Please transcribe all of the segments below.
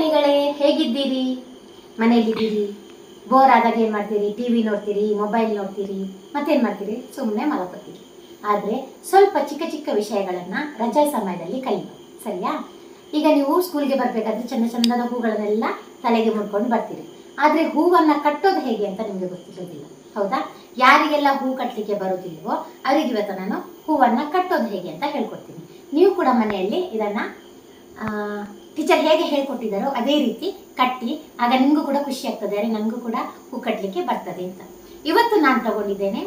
ಪುಟಾಣಿಗಳೇ ಹೇಗಿದ್ದೀರಿ? ಮನೆಯಲ್ಲಿದ್ದೀರಿ? ಬೋರ್ ಆದಾಗ ಏನು ಮಾಡ್ತೀರಿ? ಟಿ ವಿ ನೋಡ್ತೀರಿ ಮೊಬೈಲ್ ನೋಡ್ತೀರಿ, ಮತ್ತೇನು ಮಾಡ್ತೀರಿ? ಸುಮ್ಮನೆ ಮಲಕೋತೀರಿ ಆದರೆ ಸ್ವಲ್ಪ ಚಿಕ್ಕ ಚಿಕ್ಕ ವಿಷಯಗಳನ್ನು ರಜಾ ಸಮಯದಲ್ಲಿ ಕಲಿಯೋಣ ಸರಿಯಾ? ಈಗ ನೀವು ಸ್ಕೂಲ್ಗೆ ಬರಬೇಕಾದ್ರೆ ಚಂದ ಚಂದದ ಹೂಗಳನ್ನೆಲ್ಲ ತಲೆಗೆ ಮುಡ್ಕೊಂಡು ಬರ್ತೀರಿ. ಆದರೆ ಹೂವನ್ನು ಕಟ್ಟೋದು ಹೇಗೆ ಅಂತ ನಿಮಗೆ ಗೊತ್ತಿರೋದಿಲ್ಲ. ಹೌದಾ? ಯಾರಿಗೆಲ್ಲ ಹೂ ಕಟ್ಟಲಿಕ್ಕೆ ಬರೋದಿಲ್ವೋ ಅವರಿಗೆ ಇವತ್ತು ನಾನು ಹೂವನ್ನು ಕಟ್ಟೋದು ಹೇಗೆ ಅಂತ ಹೇಳ್ಕೊಡ್ತೀನಿ. ನೀವು ಕೂಡ ಮನೆಯಲ್ಲಿ ಇದನ್ನು ಟೀಚರ್ ಹೇಗೆ ಹೇಳ್ಕೊಟ್ಟಿದ್ದಾರೋ ಅದೇ ರೀತಿ ಕಟ್ಟಿ, ಆಗ ನಿಮಗೂ ಕೂಡ ಖುಷಿ ಆಗ್ತದೆ. ಅರೆ ನನಗೂ ಕೂಡ ಹೂ ಕಟ್ಟಲಿಕ್ಕೆ ಬರ್ತದೆ ಅಂತ. ಇವತ್ತು ನಾನು ತಗೊಂಡಿದ್ದೇನೆ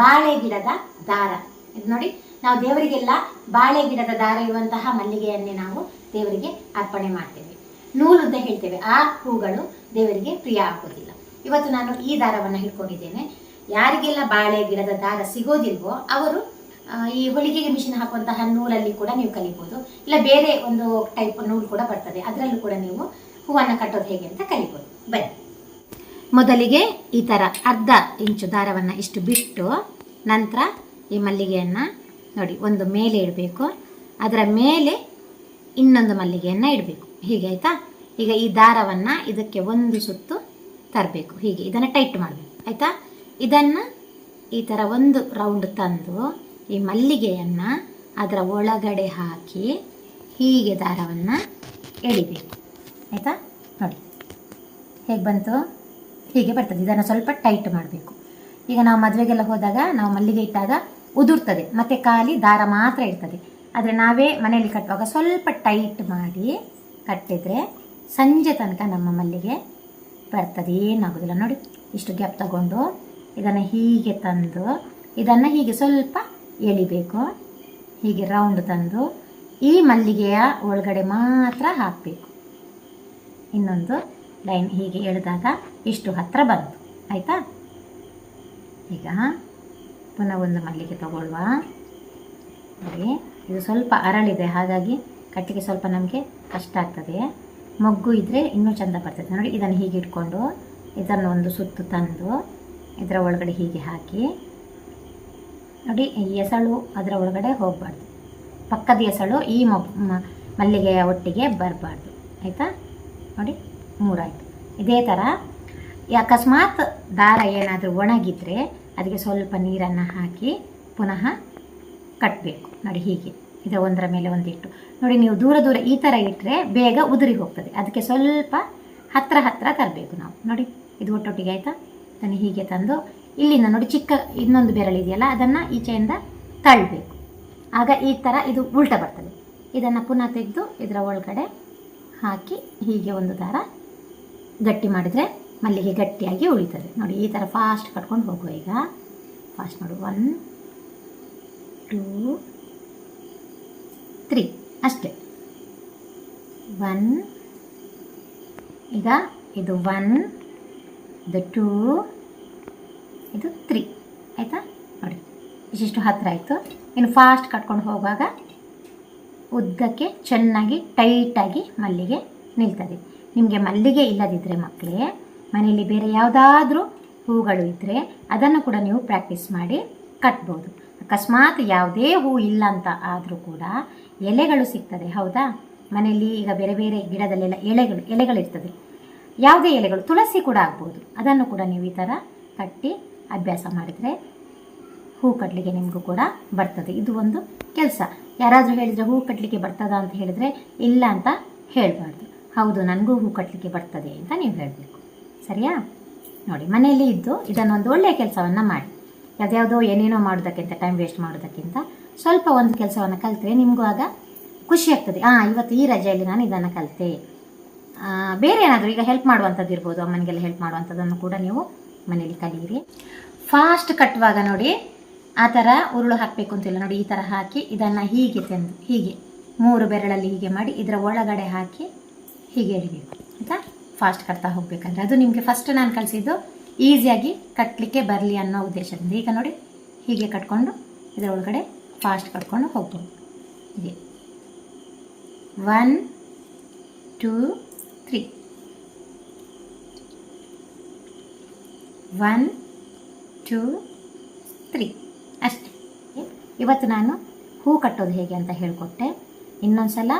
ಬಾಳೆ ಗಿಡದ ದಾರ. ಇದು ನೋಡಿ, ನಾವು ದೇವರಿಗೆಲ್ಲ ಬಾಳೆ ಗಿಡದ ದಾರ ಇರುವಂತಹ ಮಲ್ಲಿಗೆಯನ್ನೇ ನಾವು ದೇವರಿಗೆ ಅರ್ಪಣೆ ಮಾಡ್ತೇವೆ. ನೂಲು ಅಂತ ಹೇಳ್ತೇವೆ. ಆ ಹೂಗಳು ದೇವರಿಗೆ ಪ್ರಿಯ ಆಗೋದಿಲ್ಲ. ಇವತ್ತು ನಾನು ಈ ದಾರವನ್ನು ಹಿಡ್ಕೊಂಡಿದ್ದೇನೆ. ಯಾರಿಗೆಲ್ಲ ಬಾಳೆ ಗಿಡದ ದಾರ ಸಿಗೋದಿಲ್ವೋ ಅವರು ಈ ಹೊಲಿಗೆಗೆ ಮಿಷಿನ್ ಹಾಕುವಂತಹ ನೂಲಲ್ಲಿ ಕೂಡ ನೀವು ಕಲಿಬೋದು. ಇಲ್ಲ, ಬೇರೆ ಒಂದು ಟೈಪ್ ನೂಲು ಕೂಡ ಬರ್ತದೆ. ಅದರಲ್ಲೂ ಕೂಡ ನೀವು ಹೂವನ್ನು ಕಟ್ಟೋದು ಹೇಗೆ ಅಂತ ಕಲಿಬೋದು. ಬನ್ನಿ. ಮೊದಲಿಗೆ ಈ ಥರ ಅರ್ಧ ಇಂಚು ದಾರವನ್ನು ಇಷ್ಟು ಬಿಟ್ಟು ನಂತರ ಈ ಮಲ್ಲಿಗೆಯನ್ನು ನೋಡಿ, ಒಂದು ಮೇಲೆ ಇಡಬೇಕು. ಅದರ ಮೇಲೆ ಇನ್ನೊಂದು ಮಲ್ಲಿಗೆಯನ್ನು ಇಡಬೇಕು. ಹೀಗೆ ಆಯಿತಾ? ಈಗ ಈ ದಾರವನ್ನು ಇದಕ್ಕೆ ಒಂದು ಸುತ್ತು ತರಬೇಕು. ಹೀಗೆ ಇದನ್ನು ಟೈಟ್ ಮಾಡಬೇಕು. ಆಯಿತಾ? ಇದನ್ನು ಈ ಥರ ಒಂದು ರೌಂಡ್ ತಂದು ಈ ಮಲ್ಲಿಗೆಯನ್ನು ಅದರ ಒಳಗಡೆ ಹಾಕಿ ಹೀಗೆ ದಾರವನ್ನು ಎಳಿಬೇಕು. ಆಯಿತಾ? ನೋಡಿ. ಹೇಗೆ ಬಂತು? ಹೀಗೆ ಬರ್ತದೆ. ಇದನ್ನು ಸ್ವಲ್ಪ ಟೈಟ್ ಮಾಡಬೇಕು. ಈಗ ನಾವು ಮದುವೆಗೆಲ್ಲ ಹೋದಾಗ ನಾವು ಮಲ್ಲಿಗೆ ಇಟ್ಟಾಗ ಉದುರ್ತದೆ. ಮತ್ತು ಖಾಲಿ ದಾರ ಮಾತ್ರ ಇರ್ತದೆ. ಆದರೆ ನಾವೇ ಮನೆಯಲ್ಲಿ ಕಟ್ಟುವಾಗ ಸ್ವಲ್ಪ ಟೈಟ್ ಮಾಡಿ ಕಟ್ಟಿದರೆ ಸಂಜೆ ತನಕ ನಮ್ಮ ಮಲ್ಲಿಗೆ ಬರ್ತದೆ. ಏನಾಗೋದಿಲ್ಲ ನೋಡಿ. ಇಷ್ಟು ಗ್ಯಾಪ್ ತಗೊಂಡು ಇದನ್ನು ಹೀಗೆ ತಂದು ಇದನ್ನು ಹೀಗೆ ಸ್ವಲ್ಪ ಎಳಿಬೇಕು ಹೀಗೆ ರೌಂಡ್ ತಂದು ಈ ಮಲ್ಲಿಗೆಯ ಒಳಗಡೆ ಮಾತ್ರ ಹಾಕಬೇಕು. ಇನ್ನೊಂದು ಲೈನ್ ಹೀಗೆ ಎಳೆದಾಗ ಇಷ್ಟು ಹತ್ತಿರ ಬಂತು. ಆಯಿತಾ? ಈಗ ಪುನಃ ಒಂದು ಮಲ್ಲಿಗೆ ತಗೊಳ್ಳುವ. ನೋಡಿ, ಇದು ಸ್ವಲ್ಪ ಅರಳಿದೆ, ಹಾಗಾಗಿ ಕಟ್ಟಿಗೆ ಸ್ವಲ್ಪ ನಮಗೆ ಕಷ್ಟ ಆಗ್ತದೆ. ಮೊಗ್ಗು ಇದ್ದರೆ ಇನ್ನೂ ಚೆಂದ ಬರ್ತದೆ. ನೋಡಿ, ಇದನ್ನು ಹೀಗೆ ಇಟ್ಕೊಂಡು ಇದನ್ನು ಒಂದು ಸುತ್ತು ತಂದು ಇದರ ಒಳಗಡೆ ಹೀಗೆ ಹಾಕಿ ನೋಡಿ, ಈ ಎಸಳು ಅದರ ಒಳಗಡೆ ಹೋಗಬಾರ್ದು. ಪಕ್ಕದ ಎಸಳು ಈ ಮಲ್ಲಿಗೆಯ ಒಟ್ಟಿಗೆ ಬರಬಾರ್ದು. ಆಯಿತಾ? ನೋಡಿ, ಮೂರಾಯಿತು. ಇದೇ ಥರ ಅಕಸ್ಮಾತ್ ದಾರ ಏನಾದರೂ ಒಣಗಿದ್ರೆ ಅದಕ್ಕೆ ಸ್ವಲ್ಪ ನೀರನ್ನು ಹಾಕಿ ಪುನಃ ಕಟ್ಟಬೇಕು ನೋಡಿ, ಹೀಗೆ. ಇದು ಒಂದರ ಮೇಲೆ ಒಂದಿಟ್ಟು. ನೋಡಿ, ನೀವು ದೂರ ದೂರ ಈ ಥರ ಇಟ್ಟರೆ ಬೇಗ ಉದುರಿ ಹೋಗ್ತದೆ. ಅದಕ್ಕೆ ಸ್ವಲ್ಪ ಹತ್ತಿರ ಹತ್ತಿರ ತರಬೇಕು ನಾವು. ನೋಡಿ, ಇದು ಒಟ್ಟೊಟ್ಟಿಗೆ ಆಯಿತಾ? ಅದನ್ನು ಹೀಗೆ ತಂದು ಇಲ್ಲಿಂದ ನೋಡಿ ಚಿಕ್ಕ ಇನ್ನೊಂದು ಬೆರಳಿದೆಯಲ್ಲ ಅದನ್ನು ಈಚೆಯಿಂದ ತಳ್ಳಬೇಕು ಆಗ ಈ ಥರ ಇದು ಉಲ್ಟ ಬರ್ತದೆ. ಇದನ್ನು ಪುನಃ ತೆಗೆದು ಇದರ ಒಳಗಡೆ ಹಾಕಿ ಹೀಗೆ ಒಂದು ದಾರ ಗಟ್ಟಿ ಮಾಡಿದರೆ ಮಲ್ಲಿಗೆ ಗಟ್ಟಿಯಾಗಿ ಉಳಿತದೆ. ನೋಡಿ, ಈ ಥರ ಫಾಸ್ಟ್ ಕಟ್ಕೊಂಡು ಹೋಗುವ ಈಗ. ಫಾಸ್ಟ್ ನೋಡು. ಒನ್ ಟೂ ತ್ರೀ ಅಷ್ಟೇ. ಒನ್ ಈಗ ಇದು ಒನ್ ಇದು ಟೂ ಇದು ತ್ರೀ ಆಯಿತಾ? ನೋಡಿ, ಇಷ್ಟಿಷ್ಟು ಹತ್ತಿರ ಆಯಿತು. ಇನ್ನು ಫಾಸ್ಟ್ ಕಟ್ಕೊಂಡು ಹೋಗುವಾಗ ಉದ್ದಕ್ಕೆ ಚೆನ್ನಾಗಿ ಟೈಟಾಗಿ ಮಲ್ಲಿಗೆ ನಿಲ್ತದೆ. ನಿಮಗೆ ಮಲ್ಲಿಗೆ ಇಲ್ಲದಿದ್ದರೆ ಮಕ್ಕಳೇ, ಮನೆಯಲ್ಲಿ ಬೇರೆ ಯಾವುದಾದ್ರೂ ಹೂಗಳು ಇದ್ದರೆ ಅದನ್ನು ಕೂಡ ನೀವು ಪ್ರಾಕ್ಟೀಸ್ ಮಾಡಿ ಕಟ್ಬೋದು. ಅಕಸ್ಮಾತ್ ಯಾವುದೇ ಹೂ ಇಲ್ಲ ಅಂತ ಆದರೂ ಕೂಡ ಎಲೆಗಳು ಸಿಗ್ತದೆ, ಹೌದಾ? ಮನೆಯಲ್ಲಿ ಈಗ ಬೇರೆ ಬೇರೆ ಗಿಡದಲ್ಲೆಲ್ಲ ಎಲೆಗಳು, ಎಲೆಗಳಿರ್ತದೆ. ಯಾವುದೇ ಎಲೆಗಳು, ತುಳಸಿ ಕೂಡ ಆಗ್ಬೋದು. ಅದನ್ನು ಕೂಡ ನೀವು ಈ ಥರ ಕಟ್ಟಿ ಅಭ್ಯಾಸ ಮಾಡಿದರೆ ಹೂ ಕಟ್ಟಲಿಕ್ಕೆ ನಿಮಗೂ ಕೂಡ ಬರ್ತದೆ. ಇದು ಒಂದು ಕೆಲಸ. ಯಾರಾದರೂ ಹೇಳಿದರೆ ಹೂ ಕಟ್ಟಲಿಕ್ಕೆ ಬರ್ತದ ಅಂತ ಹೇಳಿದರೆ ಇಲ್ಲ ಅಂತ ಹೇಳಬಾರ್ದು. ಹೌದು, ನನಗೂ ಹೂ ಕಟ್ಟಲಿಕ್ಕೆ ಬರ್ತದೆ ಅಂತ ನೀವು ಹೇಳಬೇಕು. ಸರಿಯಾ? ನೋಡಿ, ಮನೆಯಲ್ಲಿ ಇದ್ದು ಇದನ್ನೊಂದು ಒಳ್ಳೆಯ ಕೆಲಸವನ್ನು ಮಾಡಿ. ಯಾವುದ್ಯಾವುದೋ ಏನೇನೋ ಮಾಡೋದಕ್ಕಿಂತ ಟೈಮ್ ವೇಸ್ಟ್ ಮಾಡೋದಕ್ಕಿಂತ ಸ್ವಲ್ಪ ಒಂದು ಕೆಲಸವನ್ನು ಕಲಿತ್ರೆ ನಿಮಗೂ ಆಗ ಖುಷಿ ಆಗ್ತದೆ. ಹಾಂ ಇವತ್ತು ಈ ರಜೆಯಲ್ಲಿ ನಾನು ಇದನ್ನು ಕಲಿತೆ. ಬೇರೆ ಏನಾದರೂ ಈಗ ಹೆಲ್ಪ್ ಮಾಡುವಂಥದ್ದು ಇರ್ಬೋದು, ಅಮ್ಮನಿಗೆಲ್ಲ ಹೆಲ್ಪ್ ಮಾಡುವಂಥದ್ದನ್ನು ಕೂಡ ನೀವು ಮನೆಯಲ್ಲಿ ಕಲಿಯಿರಿ. ಫಾಸ್ಟ್ ಕಟ್ಟುವಾಗ ನೋಡಿ ಆ ಥರ ಉರುಳು ಹಾಕಬೇಕು ಅಂತಿಲ್ಲ ನೋಡಿ ಈ ಥರ ಹಾಕಿ ಇದನ್ನು ಹೀಗೆ ತಂದು, ಹೀಗೆ ಮೂರು ಬೆರಳಲ್ಲಿ ಹೀಗೆ ಮಾಡಿ ಇದರ ಒಳಗಡೆ ಹಾಕಿ ಹೀಗೆ ಎಳಿಬೇಕು. ಆಯಿತಾ? ಫಾಸ್ಟ್ ಕಟ್ತಾ ಹೋಗಬೇಕಂದ್ರೆ ಅದು ನಿಮಗೆ ಫಸ್ಟ್ ನಾನು ಕಲಿಸಿದ್ದು ಈಸಿಯಾಗಿ ಕಟ್ಟಲಿಕ್ಕೆ ಬರಲಿ ಅನ್ನೋ ಉದ್ದೇಶದಿಂದ. ಈಗ ನೋಡಿ ಹೀಗೆ ಕಟ್ಕೊಂಡು ಇದರ ಒಳಗಡೆ ಫಾಸ್ಟ್ ಕಟ್ಕೊಂಡು ಹೋಗ್ಬೋದು. ಹೀಗೆ. One two three one two three ಅಷ್ಟೇ. ಇವತ್ತು ನಾನು ಹೂ ಕಟ್ಟೋದು ಹೇಗೆ ಅಂತ ಹೇಳಿಕೊಟ್ಟೆ. ಇನ್ನೊಂದು ಸಲ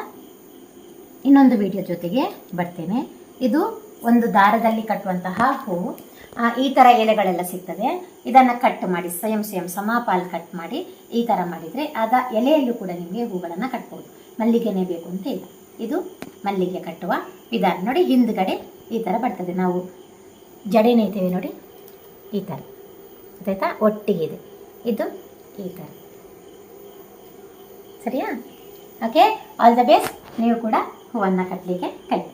ಇನ್ನೊಂದು ವಿಡಿಯೋ ಜೊತೆಗೆ ಬರ್ತೇನೆ. ಇದು ಒಂದು ದಾರದಲ್ಲಿ ಕಟ್ಟುವಂತಹ ಆ, ಈ ಥರ ಎಲೆಗಳೆಲ್ಲ ಸಿಗ್ತದೆ ಇದನ್ನು ಕಟ್ ಮಾಡಿ ಸ್ವಯಂ ಸ್ವಯಂ ಸಮಾಪಾಲ್ ಕಟ್ ಮಾಡಿ ಈ ಥರ ಮಾಡಿದರೆ ಅದ ಎಲೆಯಲ್ಲೂ ಕೂಡ ನಿಮಗೆ ಹೂಗಳನ್ನು ಕಟ್ಬೋದು. ಮಲ್ಲಿಗೆನೇ ಬೇಕು ಅಂತ ಇಲ್ಲ. ಇದು ಮಲ್ಲಿಗೆ ಕಟ್ಟುವ ವಿಧಾನ. ನೋಡಿ ಹಿಂದ್ಗಡೆ ಈ ಥರ ಬರ್ತದೆ. ನಾವು ಜಡೆ ನೇಯ್ತೇವೆ ನೋಡಿ. ಈ ಥರ ಗೊತ್ತಾಯ್ತಾ ಒಟ್ಟಿಗಿದೆ. ಇದೆ ಈ ಥರ ಸರಿಯಾ? ಓಕೆ ಆಲ್ ದ ಬೆಸ್ಟ್ ನೀವು ಕೂಡ ಹೂವನ್ನು ಕಟ್ಟಲಿಕ್ಕೆ ಕಲಿ